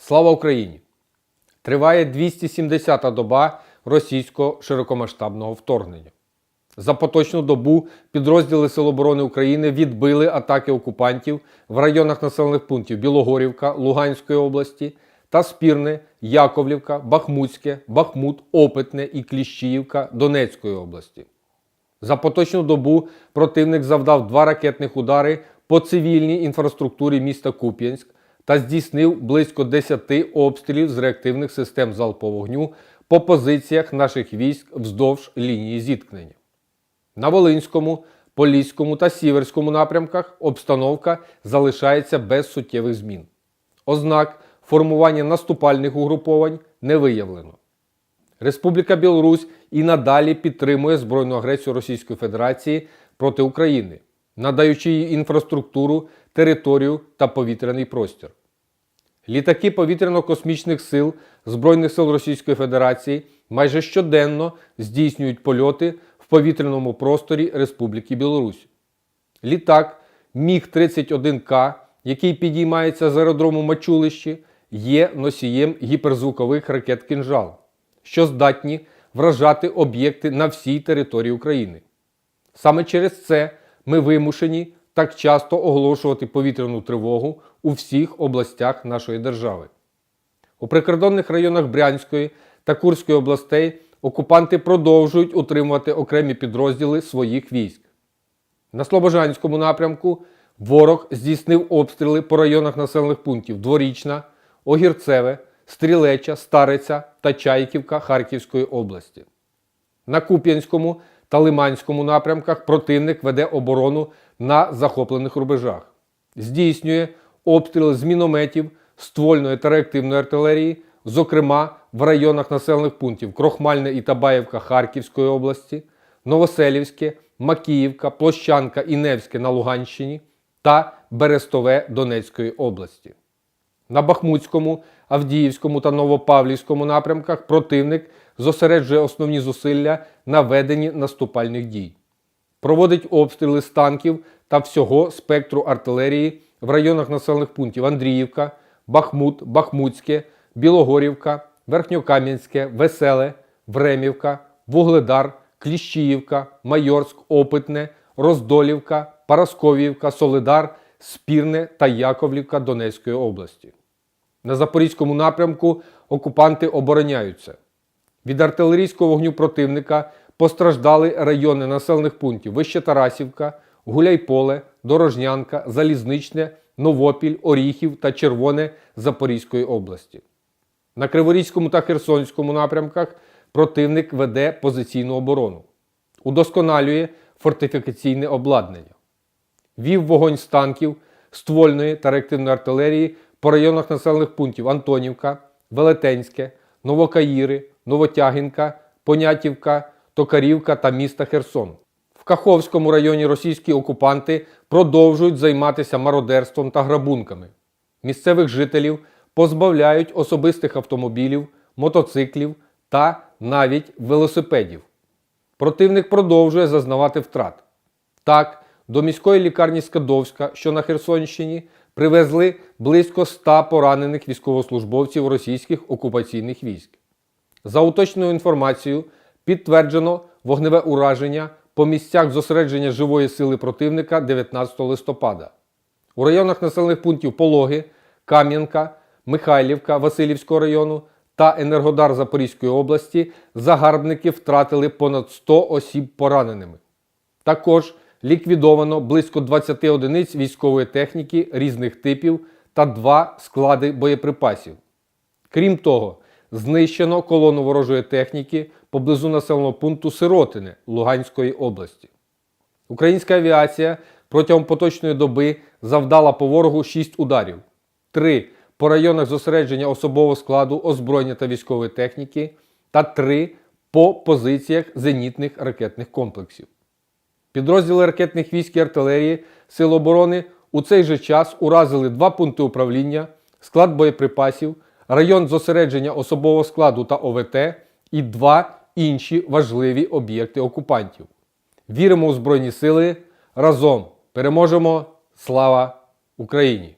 Слава Україні! Триває 270-та доба російського широкомасштабного вторгнення. За поточну добу підрозділи Сил оборони України відбили атаки окупантів в районах населених пунктів Білогорівка Луганської області та Спірне, Яковлівка, Бахмутське, Бахмут, Опитне і Кліщіївка Донецької області. За поточну добу противник завдав два ракетних удари по цивільній інфраструктурі міста Куп'янськ та здійснив близько 10 обстрілів з реактивних систем залпового вогню по позиціях наших військ вздовж лінії зіткнення. На Волинському, Поліському та Сіверському напрямках обстановка залишається без суттєвих змін. Ознак формування наступальних угруповань не виявлено. Республіка Білорусь і надалі підтримує збройну агресію Російської Федерації проти України, надаючи їй інфраструктуру, територію та повітряний простір. Літаки повітряно-космічних сил Збройних сил Російської Федерації майже щоденно здійснюють польоти в повітряному просторі Республіки Білорусь. Літак Міг-31К, який підіймається з аеродрому Мачулищі, є носієм гіперзвукових ракет «Кінжал», що здатні вражати об'єкти на всій території України. Саме через це ми вимушені так часто оголошувати повітряну тривогу у всіх областях нашої держави. У прикордонних районах Брянської та Курської областей окупанти продовжують утримувати окремі підрозділи своїх військ. На Слобожанському напрямку ворог здійснив обстріли по районах населених пунктів Дворічна, Огірцеве, Стрілеча, Стариця та Чайківка Харківської області. На Куп'янському та Лиманському напрямках противник веде оборону на захоплених рубежах, здійснює обстріли з мінометів, ствольної та реактивної артилерії, зокрема в районах населених пунктів Крохмальне і Табаєвка Харківської області, Новоселівське, Макіївка, Площанка і Невське на Луганщині та Берестове Донецької області. На Бахмутському, Авдіївському та Новопавлівському напрямках противник зосереджує основні зусилля на веденні наступальних дій. Проводить обстріли з танків та всього спектру артилерії в районах населених пунктів Андріївка, Бахмут, Бахмутське, Білогорівка, Верхньокам'янське, Веселе, Времівка, Вугледар, Кліщіївка, Майорськ, Опитне, Роздолівка, Парасковіївка, Солидар, Спірне та Яковлівка Донецької області. На Запорізькому напрямку окупанти обороняються. Від артилерійського вогню противника постраждали райони населених пунктів Вище Тарасівка, Гуляйполе, Дорожнянка, Залізничне, Новопіль, Оріхів та Червоне Запорізької області. На Криворізькому та Херсонському напрямках противник веде позиційну оборону, удосконалює фортифікаційне обладнання, вів вогонь з танків, ствольної та реактивної артилерії по районах населених пунктів Антонівка, Велетенське, Новокаїри, Новотягінка, Понятівка, Токарівка та міста Херсон. В Каховському районі російські окупанти продовжують займатися мародерством та грабунками. Місцевих жителів позбавляють особистих автомобілів, мотоциклів та навіть велосипедів. Противник продовжує зазнавати втрат. Так, до міської лікарні Скадовська, що на Херсонщині, привезли близько 100 поранених військовослужбовців російських окупаційних військ. За уточненою інформацією, підтверджено вогневе ураження по місцях зосередження живої сили противника 19 листопада. У районах населених пунктів Пологи, Кам'янка, Михайлівка Васильівського району та Енергодар Запорізької області загарбники втратили понад 100 осіб пораненими. Також ліквідовано близько 20 одиниць військової техніки різних типів та два склади боєприпасів. Крім того, знищено колону ворожої техніки поблизу населеного пункту Сиротине Луганської області. Українська авіація протягом поточної доби завдала по ворогу 6 ударів, 3 по районах зосередження особового складу, озброєння та військової техніки та 3 по позиціях зенітних ракетних комплексів. Підрозділи ракетних військ і артилерії Сил оборони у цей же час уразили два пункти управління, склад боєприпасів, район зосередження особового складу та ОВТ і два інші важливі об'єкти окупантів. Віримо у Збройні Сили. Разом переможемо! Слава Україні!